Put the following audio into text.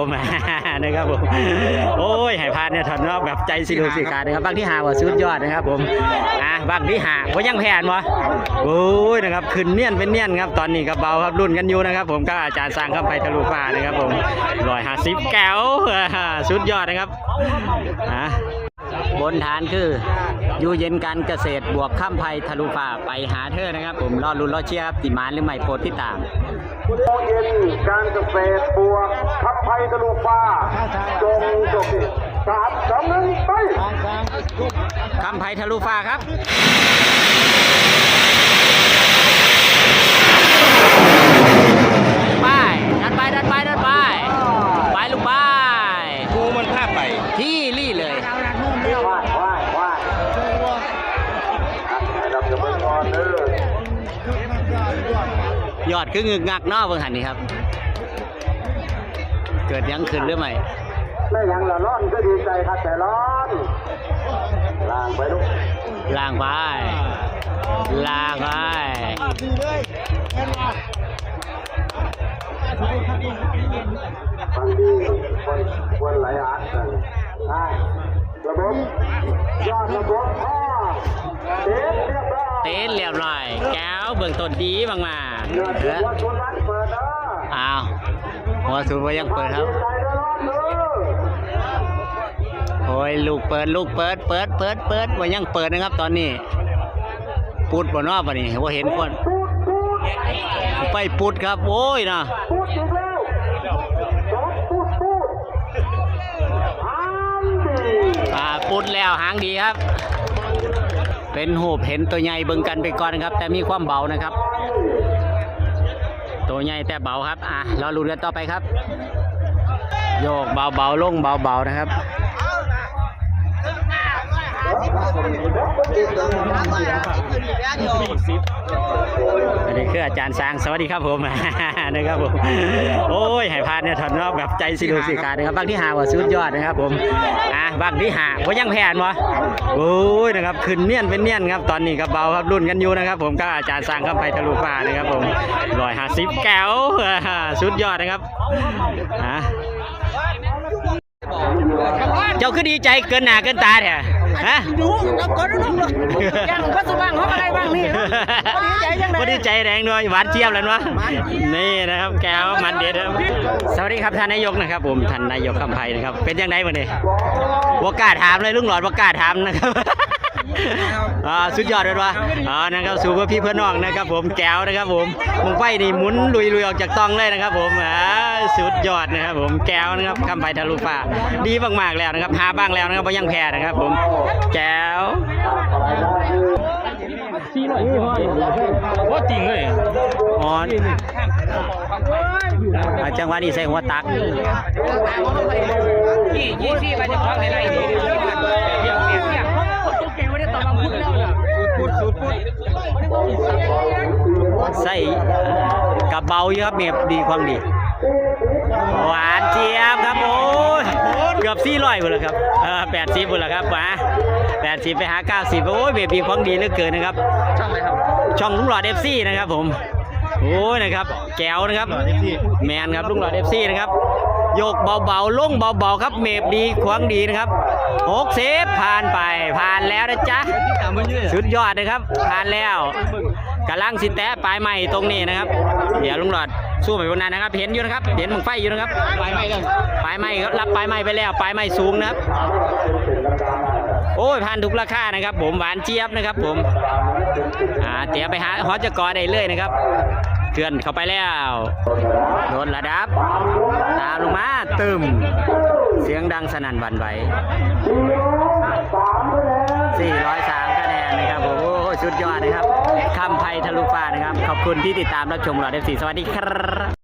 ผมนะครับผมโอ้ยให้พานเนี่ยถอนเนาะแบบใจสิลูกสิการนะครับบางที่หาว่าสุดยอดนะครับ ผมอะบางที่หาว่ายังแพนวะโอ้ยนะครับขึ้นเนียนเป็นเนียนครับตอนนี้กับเบาครับรุ่นกันอยู่นะครับ ผมก็อาจารย์สร้างเข้าไปทะลุฟ้านะครับผมร้อยห้าสิบแก้วอ่าสุดยอดนะครับอะบนฐานคืออยู่เย็นการเกษตรบวกข้ามภัยทะลุฟ้าไปหาเธอนะครับ ผมรอลุ้นรอเชียร์ครับติมานหรือไม่โปรดติดตาม โมงเย็นการเกษตรบวกทัพไทยทะลุฟ้าจงจบสามสองหนึ่งไปคำไพทะลุฟ้าครับ ยอดคืองึกงักเนอกเบิ่งหันนี่ครับ เกิดยังขึ้นหรือไม่ไม่ยังละร้อนก็ดีใจครับแต่ร้อนล่างไปลูกล่างไปล่างไปบางทีคนควรไหลอัดกันได้ระบบยอดระบบพ่อ เต้นเรียบร้อย แก้วเบิ่งต้นดีบางมาเนื้อเอที่อวัดชนวันเปิดเด้ออ้าวหัวสูงว่ายังเปิดครับใจเด้อร้อนเด้อโอ้ยลูกเปิดลูกเปิดเปิดเปิดเปิดว่ายังเปิดนะครับ ตอนนี้ปุดบ่เนอกบ่นี่ว่าเห็นคนไปปุดครับ โอ้ยนะพูดอีกแล้ดแล้วหางดีครับ เป็นหูบเห็นตัวใหญ่เบิ่งกันไปก่อนครับ แต่มีความเบานะครับ ตัวใหญ่แต่เบาครับ อะเราลุ้นกันต่อไปครับ โยกเบาๆลงเบาๆนะครับ อันนี้คืออาจารย์ช้างสวัสดีครับผมนะครับผม โอ้ยให้พานเนี่ยถอนเนาะแบบใจสิลูสิการนะครับบางที่หาว่าสุดยอดนะครับผมอะบางที่หาว่ายังแพนวะโอ้ยนะครับขึ้นเนียนเป็นเนียนครับตอนนี้กับเบาครับรุ่นกันอยู่นะครับ ผมก็อาจารย์สร้างเข้าไปทะลุฟ้านะครับผมร้อยห้าสิบแก้วสุดยอดนะครับอะเจ้าคือดีใจเกินหน้าเกินตาแท้ ฮะดูแล้วก็ดูดูยังก็สว่างเขาอะไรบ้างนี่ดีใจยังไงก็ดีใจแรงด้วยหวานเจี๊ยบแล้ววะนี่นะครับแก้วมันเด็ดครับสวัสดีครับท่านนายกนะครับ ผมท่านนายกคำไพนะครับเป็นยังไงวันนี้วกล้าถามเลยลุงหลอดวกล้าถามนะครับ อ่าสุดยอดเลยวะอ่านะครับสู่เพื่อพี่เพื่อนน้องนะครับ ผมแก้วนะครับ ผมมึงไฟนี่หมุนลุยลุยๆออกจากตองเลยนะครับ ผมอ่าสุดยอดนะครับ ผมแก้วนะครับคำไพทะลุฟ้าดีมากๆแล้วนะครับหาบ้างแล้วนะครับเพราะยังแพ้นะครับ ผมแก้วว่าจริงเลยอ่อนอ่าจังหวะนี้ใส่หัวตักยี่ยี่สี่ไปจะคล้องในไรดี ใส่กระเบาเยอะครับเมียดีความดี หวานเจี๊ยบครับโอ้ยเกือบสี่ร้อยหมดแล้วครับเออแปดสิบหมดแล้วครับมาแปดสิบไปหาเก้าสิบโอ้ยเบียบีของดีเหลือเกินนะครับ ช่องไหนครับ ช่องลุงหลอดเอฟซีนะครับผมโอ้ยนะครับ แก้วนะครับ แมนครับลุงหลอดเอฟซีนะครับโยกเบาๆลงเบาๆครับ เมฟดีขวางดีนะครับหกเซฟผ่านไปผ่านแล้วนะจ๊ะตามมันยืดสุดยอดนะครับ ผ่านแล้ว กำลังสิแตะปลายใหม่ตรงนี้นะครับ เดี๋ยวลุงหลอดสู้ไปบนนั้นนะครับ เห็นอยู่นะครับ เห็นมึงไฟอยู่นะครับไปไม่ได้ปลายใหม่ครับรับปลายใหม่ไปแล้วปลายใหม่สูงนะครับ โอ้ยผ่านทุกราคานะครับ ผมหวานเจี๊ยบนะครับ ผมอ่าเตรียมไปหาฮอจกอได้เลยนะครับเคลื่อนเข้าไปแล้วโดนระดับ ตามลงมาตึมเสียงดังสนั่นหวั่นไหวำไพทะลุฟ้านะครับ ขอบคุณที่ติดตามรับชมหลอดเอฟซีสวัสดีครับ